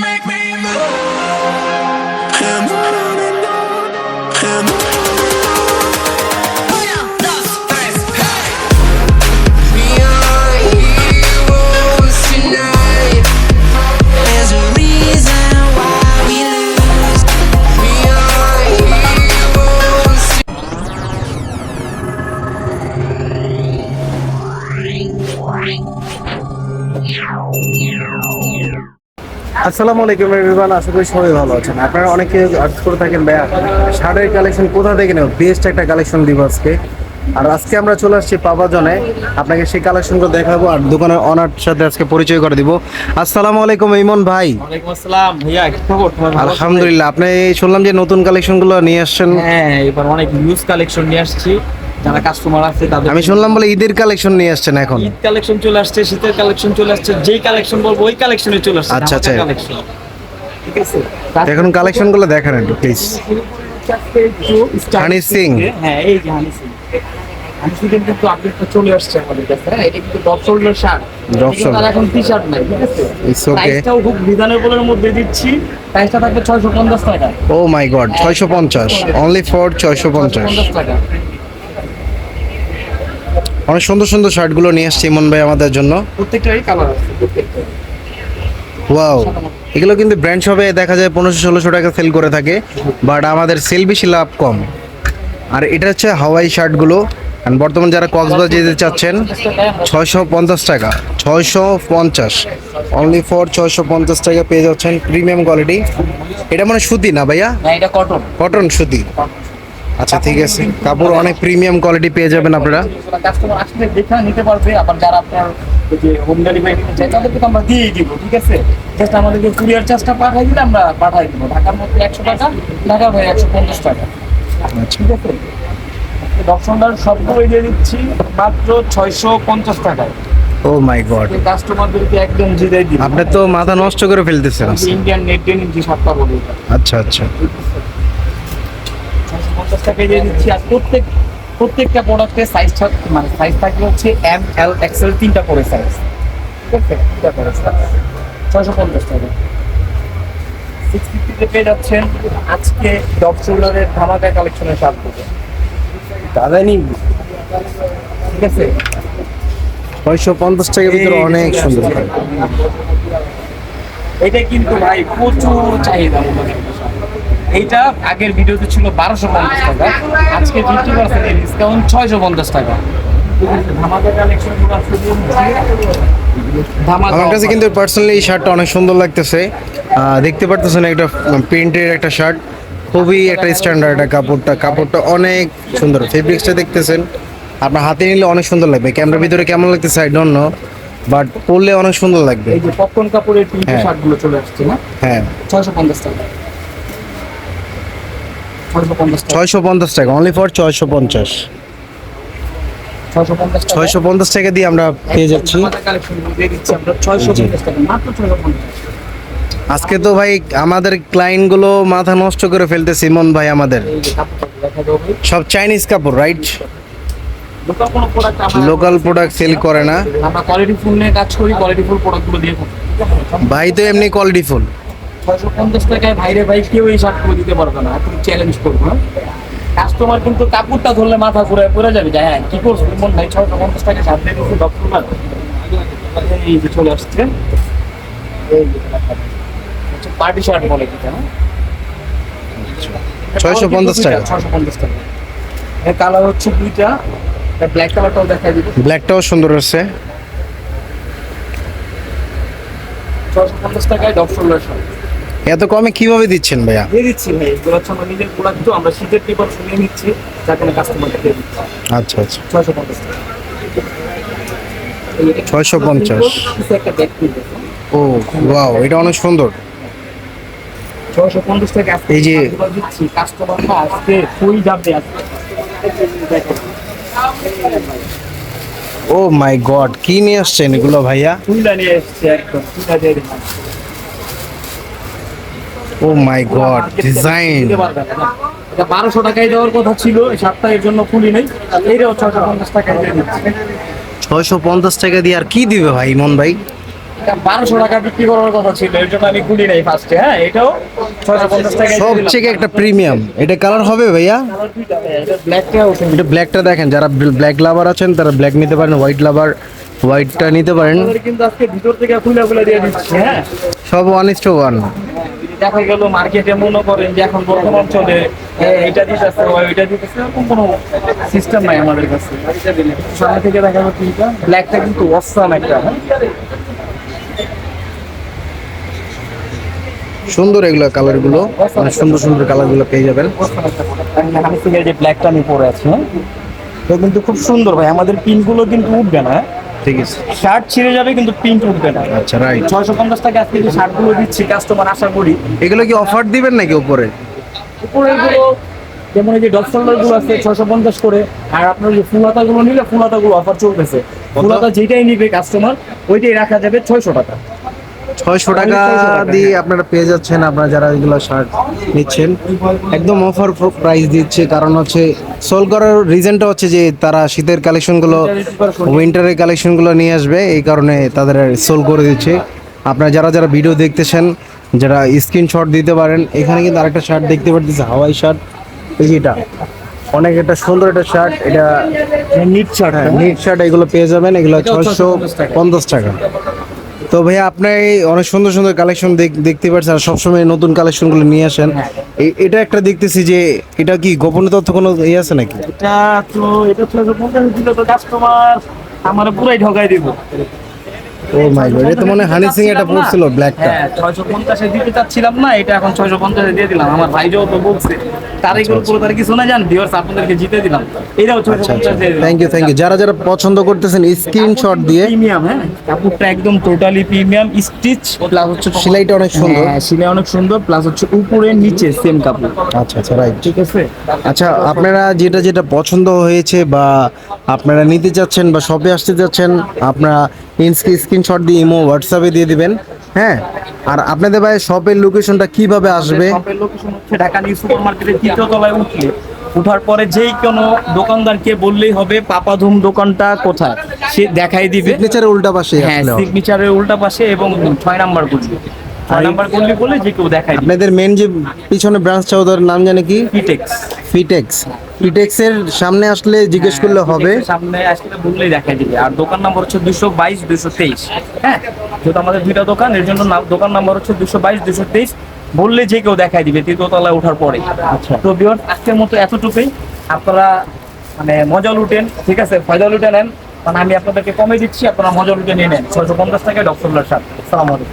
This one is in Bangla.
make me love. আসসালামু আলাইকুম এভরিওয়ান আশা করি সবাই ভালো আছেন। আপনারা অনেকে আর্জ করে থাকেন ভাইয়া শার্টের কালেকশন কোথা থেকে নেব? বেস্ট একটা কালেকশন দিব আজকে। আর আজকে আমরা চলে আসছি পাবাজনে। আপনাকে সেই কালেকশনগুলো দেখাবো আর দোকানের অনার সাথে আজকে পরিচয় করে দিব। আসসালামু আলাইকুম ইমন ভাই। আসসালাম। ভাইয়া কি খবর? আলহামদুলিল্লাহ আপনি শুনলাম যে নতুন কালেকশনগুলো নিয়ে আসছেন। হ্যাঁ এবার অনেক নিউজ কালেকশন নিয়ে আসছি। যারা কাস্টমার আছে তাদের আমি শুনলাম বলে ঈদের কালেকশন নিয়ে আসছেন এখন। ঈদ কালেকশন চলে আসছে শীতের কালেকশন চলে আসছে যেই কালেকশন বলব ওই কালেকশনে চলে আসছে আচ্ছা, আচ্ছা। কালেকশন ঠিক আছে? এখন কালেকশনগুলো দেখান একটু প্লিজ হানি সিং। হ্যাঁ এই যে হানি সিং হানি কিন্তু আপডেটটা চলে আসছে আমাদের কাছে হ্যাঁ এটা কিন্তু drop shoulder shirt Drop shoulder। এখন টি শার্ট নাই ঠিক আছে? It's okay. প্রাইসটাও খুব রিজনেবলের মধ্যে দিচ্ছি। প্রাইসটা থাকবে 650 টাকা। ও মাই গড ছয়শো পঞ্চাশ। অনলি ফর ছয়শো পঞ্চাশ। 650 টাকা। অনেক সুন্দর সুন্দর শার্টগুলো নিয়ে আসছে ইমন ভাই আমাদের জন্য। প্রত্যেকটারই কালার আছে প্রত্যেকটা ওয়াও এগুলো কিন্তু ব্র্যান্ড শপে দেখা যায় পনেরোশো ষোলোশো টাকা সেল করে থাকে বাট আমাদের সেল বেশি লাভ কম। আর এটা হচ্ছে হাওয়াই শার্টগুলো আর বর্তমান যারা কক্সবাজার যেতে চাচ্ছেন ছয়শো পঞ্চাশ টাকা ছয়শো পঞ্চাশ। অনলি ফর ছয়শো পঞ্চাশ টাকা পেয়ে যাচ্ছেন প্রিমিয়াম কোয়ালিটি এটা মানে সুতি না ভাইয়া? না এটা কটন কটন সুতি। আচ্ছা ঠিক আছে। কাপড় অনেক প্রিমিয়াম কোয়ালিটি পেয়ে যাবেন আপনারা। কাস্টমার আসলে দেখে নিতে পারবে আবার যারা আপনার যে হোম ডেলিভারি নিতে চাই তাদেরকে তো আমরা দিয়েই দিব ঠিক আছে? জাস্ট আমাদেরকে কুরিয়ার চার্জটা পাঠাই দিলে আমরা পাঠাই দিব। ঢাকার মধ্যে একশো টাকা ঢাকার ভাই একশো পঞ্চাশ টাকা। আচ্ছা। ঠিক আছে? দর্শনদার সবগুলো দিয়ে দিচ্ছি মাত্র ছয়শো পঞ্চাশ টাকায়। Oh my god. কাস্টমারদেরকে একদম জিরাই দিব। আপনি তো মাথা নষ্ট করে ফেলতেছেন। ইন্ডিয়ান নেট ডেনিম টি সাতটা বলি। আচ্ছা আচ্ছা। পঞ্চাশ টাকায় দিয়ে দিচ্ছি। আর প্রত্যেক প্রত্যেকটা প্রোডাক্টের সাইজ মানে সাইজ থাকবে হচ্ছে এম এল এক্সেল তিনটা করে সাইজ ঠিক আছে তিনটা করে সাইজ ছয়শো পঞ্চাশ টাকা। সিক্স ফিফটিতে পেয়ে যাচ্ছেন আজকে ডব শোল্ডারের ধামাকা কালেকশনের সাত থেকে দাদা নি ঠিক আছে? ছয়শো পঞ্চাশ টাকার ভিতরে অনেক সুন্দর এটা কিন্তু ভাই প্রচুর চাহিদা। এইটা আগের ভিডিওতে ছিল বারোশো পঞ্চাশ টাকা। আজকে ফিফটি পার্সেন্ট ডিসকাউন্ট ছয়শো পঞ্চাশ টাকা। আমার কাছে কিন্তু পার্সোনালি এই শার্টটা অনেক সুন্দর লাগতেছে। দেখতে পারতেছেন একটা প্রিন্টের একটা শার্ট খুবই একটা স্ট্যান্ডার্ড একটা কাপড়টা। কাপড়টা অনেক সুন্দর। ফেব্রিক্সটা দেখতেছেন। আপনার হাতে নিলে অনেক সুন্দর লাগবে। ক্যামেরার ভিতরে কেমন লাগতেছে আই ডোন্ট নো বাট পরলে অনেক সুন্দর লাগবে। এই যে পপকর্ন কাপড়ের টি হ্যাঁ। শার্টগুলো চলে আসছে না? হ্যাঁ। ছয়শো পঞ্চাশ টাকা। ছয়শো পঞ্চাশ টাকা। অনলি ফর ছয়শো পঞ্চাশ। ছয়শো পঞ্চাশ টাকা। দিয়ে আমরা পেয়ে যাচ্ছি। আজকে তো ভাই আমাদের ক্লায়েন্টগুলো মাথা নষ্ট করে ফেলতে সিমন ভাই আমাদের। সব চাইনিজ কাপড় রাইট লোকাল প্রোডাক্ট সেল করে না। আমরা কোয়ালিটি ফুল নিয়ে কাজ করি কোয়ালিটি ফুল প্রোডাক্টগুলো দিয়ে ভাই তো এমনি কোয়ালিটি ফুল ছয়শো পঞ্চাশ টাকায় ভাইরে ভাই কেউ এই শার্টগুলো দিতে পারবে না। এখন চ্যালেঞ্জ করব হ্যাঁ? কাস্টমার কিন্তু কাপড়টা ধরলে মাথা ঘুরে পড়ে যাবে। যে হ্যাঁ কি করছ? মন ভাই ছয়শো পঞ্চাশ টাকা শার্ট দিয়ে দিচ্ছে ডক্টর এই যে চলে আসছে। পার্টি শার্ট বলে হ্যাঁ? 650 টাকা। ছয়শো পঞ্চাশ টাকা। এর কালার হচ্ছে দুইটা। ব্ল্যাক কালারটাও দেখা দিবে। ব্ল্যাকটাও সুন্দর আছে ছয়শো পঞ্চাশ টাকায় ডক্টর শার্ট এত কমে কীভাবে দিচ্ছেন ভাইয়া? দিয়ে দিচ্ছি ভাই এগুলো হচ্ছে আমার নিজের প্রোডাক্ট তো আমরা শীতের পেপার শুনিয়ে নিচ্ছি যাতে না কাস্টমারকে দিয়ে দিচ্ছি। আচ্ছা আচ্ছা। ছয়শো পঞ্চাশ টাকা। 650 একটা ব্যাগ ও ওয়াও এটা অনেক সুন্দর। ছয়শো পঞ্চাশ টাকা এই যে- দিচ্ছি কাস্টমার না আজকে ফুল যাবে আজকে। ও মাই গড কি নিয়ে আসছেন এগুলো ভাইয়া? ফুলটা নিয়ে এসছে একদম ফুলটা দিয়ে ও মাই গড ডিজাইন। এটা বারোশো টাকায় দেওয়ার কথা ছিল এই জন্য ফুলি নেই। এইটাও ছয়শো পঞ্চাশ টাকায় দিয়ে দিচ্ছি। ছয়শো পঞ্চাশ টাকা দিয়ে আর কি দিবে ভাই ইমন ভাই? বারোশো টাকা বিক্রি করার কথা ছিল এর জন্য আমি খুলি নাই ফার্স্টে হ্যাঁ এটাও ছয়শো পঞ্চাশ টাকা সবচেয়ে একটা প্রিমিয়াম এটা কালার হবে ভাইয়া? এটা ব্ল্যাকটা দেখেন যারা ব্ল্যাক লাভার আছেন তারা ব্ল্যাক নিতে পারেন হোয়াইট লাভার হোয়াইটটা নিতে পারেন। কিন্তু আজকে ভিতর থেকে খুলে খুলে দিয়ে দিচ্ছি হ্যাঁ। সব ওয়ান ইস টু ওয়ান দেখা গেল মার্কেটে মনে করেন যে এখন বর্তমান চলে এ, এইটা দিতেছে ওইটা দিতেছে এরকম কোনো সিস্টেম নাই আমাদের কাছে। সামনে থেকে দেখা যাচ্ছে এটা। ব্ল্যাকটা কিন্তু অসাম একটা। হ্যাঁ সুন্দর এগুলো কালারগুলো অনেক সুন্দর সুন্দর কালারগুলো পেয়ে যাবেন। যে ব্ল্যাকটা আমি পরে আছি হ্যাঁ? তো কিন্তু খুব সুন্দর ভাই আমাদের পিনগুলো কিন্তু উঠবে না হ্যাঁ? ঠিক আছে। শার্ট ছিঁড়ে যাবে কিন্তু প্রিন্ট উঠবে না। আচ্ছা রাইট ছয়শো পঞ্চাশ টাকা আজকে যে শার্টগুলো দিচ্ছি কাস্টমার আশা করি। এগুলো কি অফার দিবেন নাকি উপরে? উপরেগুলো যেমন এই যে ডটগুলো আছে ছয়শো পঞ্চাশ করে। আর আপনার যে ফুলাতা গুলো নিলে ফুলাতা গুলো অফার চলতেছে ফুলাতা যেটাই নিবে কাস্টমার ওইটাই রাখা যাবে ছয়শো টাকা। ছয়শো টাকা দিয়ে আপনারা পেয়ে যাচ্ছেন আপনারা যারা এগুলো শার্ট নিচ্ছেন। একদম অফার প্রাইস দিচ্ছে কারণ হচ্ছে সোল করার রিজনটা হচ্ছে যে তারা শীতের কালেকশনগুলো উইন্টারের কালেকশনগুলো নিয়ে আসবে এই কারণে তাদের সোল করে দিচ্ছে। আপনারা যারা যারা ভিডিও দেখতেছেন যারা স্ক্রিনশট দিতে পারেন এখানে কিন্তু আরেকটা শার্ট দেখতে পারতেছে হাওয়াই শার্ট এই যে এটা অনেক একটা সুন্দর একটা শার্ট এটা নিট শার্ট হ্যাঁ নিট শার্ট এগুলো পেয়ে যাবেন এগুলো ছয়শো পঞ্চাশ টাকা। তো ভাইয়া আপনি অনেক সুন্দর সুন্দর কালেকশন দেখতে পাচ্ছেন আর সবসময় নতুন কালেকশনগুলো নিয়ে আসেন। হ্যাঁ। এটা একটা দেখতেছি যে এটা কি গোপন তথ্য কোনো ইয়ে আছে নাকি? এটা তো এটা তো কাস্টমার আমার পুরাই ঢগাই দিব। ও মাই গড এটা মনে হয় হানি সিং এটা পড়ছিল ব্ল্যাকটা হ্যাঁ ছয়শো পঞ্চাশে দিতে চাচ্ছিলাম না এটা এখন ছয়শো পঞ্চাশে দিয়ে দিলাম। আমার ভাই তো বলছে তার এগুলো পুরো তার কিছু না জান ভিউয়ার্স আপনাদেরকে জিতে দিলাম। এটাও ছয়শো আচ্ছা আচ্ছা দিলাম। থ্যাংক ইউ থ্যাংক ইউ যারা যারা পছন্দ করতেছেন স্ক্রিনশট দিয়ে। প্রিমিয়াম হ্যাঁ? কাপড়টা একদম টোটালি প্রিমিয়াম স্টিচ প্লাস হচ্ছে সেলাইটা অনেক সুন্দর। হ্যাঁ সেলাই অনেক সুন্দর প্লাস হচ্ছে উপরে নিচে সেম কাপড়। আচ্ছা আচ্ছা রাইট ঠিক আছে? আচ্ছা আপনারা যেটা যেটা পছন্দ হয়েছে বা আপনারা নিতে চাচ্ছেন বা শপে আসতে চাচ্ছেন আপনারা স্ক্রিনশট দিয়ে ইমো হোয়াটসঅ্যাপে দিয়ে দিবেন হ্যাঁ? আর আপনাদের ভাই শপের লোকেশনটা কীভাবে আসবে? শপের লোকেশন হচ্ছে ঢাকা নিউ সুপার মার্কেটের তৃতীয় তলায় উঠলে। উঠার পরে যেই কোনো দোকানদারকে বললেই হবে পাপাধুম দোকানটা কোথায়? সে দেখাই দিবে। সিগনেচারের উল্টা পাশে হ্যাঁ। সিগনেচারের উল্টা পাশে এবং ছয় নাম্বার গলি। ছয় নাম্বার গলি বলে যে কেউ দেখাই দিবে। আপনাদের মেন যে পিছনে ব্রাঞ্চটা ওদের নাম জানে কি? পিটেক্স ফিটেক্স ফিটেক্সের সামনে আসলে জিজ্ঞেস করলে হবে। সামনে আসলে বললেই দেখাই দিবে আর দোকান নাম্বার হচ্ছে দুশো বাইশ দুশো তেইশ। হ্যাঁ যেহেতু আমাদের দুইটা দোকান এর জন্য নাম- দোকান নাম্বার হচ্ছে দুশো বাইশ দুশো তেইশ। বললে যে কেউ দেখাই দিবে তৃতীয় তলায় ওঠার পরে। আচ্ছা। তো বিয়র আজকের মতো এতটুকুই। আপনারা মানে মজা লুটেন ঠিক আছে? ফয়দা লুটে নেন। মানে আমি আপনাদেরকে কমে দিচ্ছি আপনারা মজা লুটে নিয়ে নেন। ছয়শো পঞ্চাশ টাকায় ডক্টর সালাম আলাইকুম।